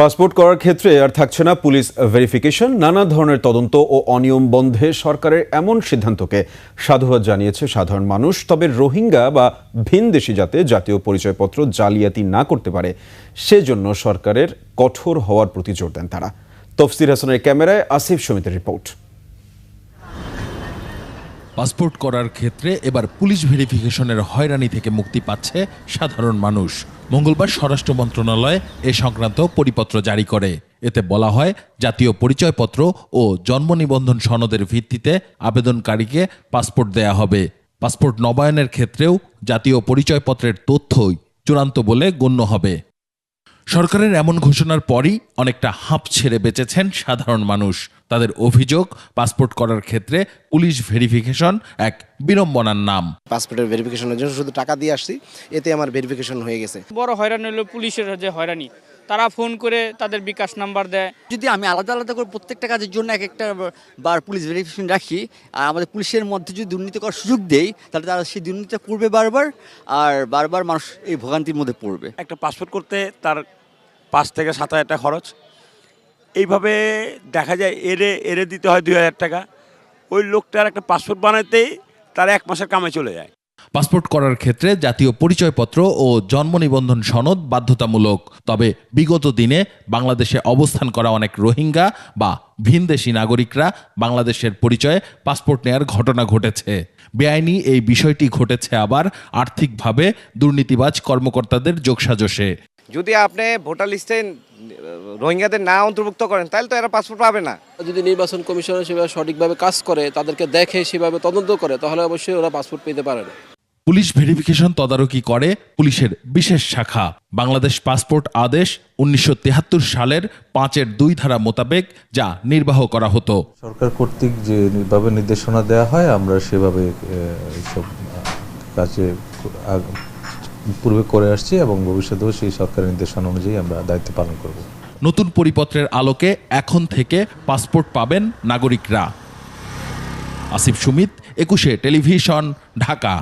Passport করার ক্ষেত্রে আর থাকছে না পুলিশ ভেরিফিকেশন। নানা ধরনের তদন্ত ও অনিয়ম বন্ধে সরকারের এমন সিদ্ধান্তকে সাধুবাদ জানিয়েছে সাধারণ মানুষ। তবে রোহিঙ্গা বা ভিনদেশি যাতে জাতীয় পরিচয়পত্র জালিয়াতি না করতে পারে, সেজন্য সরকারের কঠোর হওয়ার প্রতি জোর দেন তারা। তফসির হাসানের ক্যামেরায় আসিফ সমিতির রিপোর্ট। পাসপোর্ট করার ক্ষেত্রে এবার পুলিশ ভেরিফিকেশনের হয়রানি থেকে মুক্তি পাচ্ছে সাধারণ মানুষ। মঙ্গলবার স্বরাষ্ট্র মন্ত্রণালয় এ সংক্রান্ত পরিপত্র জারি করে। এতে বলা হয়, জাতীয় পরিচয়পত্র ও জন্ম নিবন্ধন সনদের ভিত্তিতে আবেদনকারীকে পাসপোর্ট দেয়া হবে। পাসপোর্ট নবায়নের ক্ষেত্রেও জাতীয় পরিচয়পত্রের তথ্যই চূড়ান্ত বলে গণ্য হবে। সরকারের এমন ঘোষণার পরই অনেকটা হাঁপ ছেড়ে বেঁচেছেন সাধারণ মানুষ। তাদের অভিযোগ পাসপোর্ট করার ক্ষেত্রে পুলিশ ভেরিফিকেশন এক বিড়ম্বনার নাম। পাসপোর্টের ভেরিফিকেশনের জন্য শুধু টাকা দিয়ে আসছি এতে আমার ভেরিফিকেশন হয়ে গেছে। বড় হয়রানি হলো পুলিশের যে হয়রানি। তারা ফোন করে তাদের বিকাশ নাম্বার দেয়। যদি আমি আলাদা আলাদা করে প্রত্যেকটা কাজের জন্য এক একটা বার পুলিশ ভেরিফিকেশন রাখি আর আমাদের পুলিশের মধ্যে যদি দুর্নীতি করার সুযোগ দেই তাহলে তারা সেই দুর্নীতিটা করবে বারবার আর বারবার মানুষ এই ভোগান্তির মধ্যে পড়বে। একটা পাসপোর্ট করতে তার পাঁচ থেকে সাত হাজার টাকা খরচ এইভাবে দেখা যায় এরে এরে দিতে হয় দুই হাজার টাকা। ওই লোকটার একটা পাসপোর্ট বানাতেই তার এক মাসের কামে চলে যায়। পাসপোর্ট করার ক্ষেত্রে জাতীয় পরিচয়পত্র ও জন্ম নিবন্ধন সনদ বাধ্যতামূলক। তবে বিগত দিনে বাংলাদেশে অবস্থান করা অনেক রোহিঙ্গা বা ভিনদেশি নাগরিকরা বাংলাদেশের পরিচয়ে পাসপোর্ট নেয়ার ঘটনা ঘটেছে। বেআইনি এই বিষয়টি ঘটেছে আবার আর্থিকভাবে দুর্নীতিবাজ কর্মকর্তাদের যোগসাজশে। যদি আপনি ভোটার লিস্টে রোহিঙ্গাদের না অন্তর্ভুক্ত করেন তাহলে তো এরা পাসপোর্ট পাবে না। যদি নির্বাচন কমিশন সেভাবে সঠিকভাবে কাজ করে তাদেরকে দেখে সেভাবে তদন্ত করে তাহলে অবশ্যই ওরা পাসপোর্ট পেতে পারে না। পুলিশ ভেরিফিকেশন তদারকি করে পুলিশের বিশেষ শাখা। বাংলাদেশ পাসপোর্ট আদেশ উনিশশো সালের পাঁচের দুই ধারা মোতাবেক যা নির্বাহ করা হতো। সরকার কর্তৃক যেভাবে নির্দেশনা দেওয়া হয় আমরা সেভাবে কাজে পূর্বে করে আসছি এবং ভবিষ্যতেও সেই সরকারের নির্দেশনা অনুযায়ী আমরা দায়িত্ব পালন করব। নতুন পরিপত্রের আলোকে এখন থেকে পাসপোর্ট পাবেন নাগরিকরা। আসিফ সুমিত, একুশে টেলিভিশন, ঢাকা।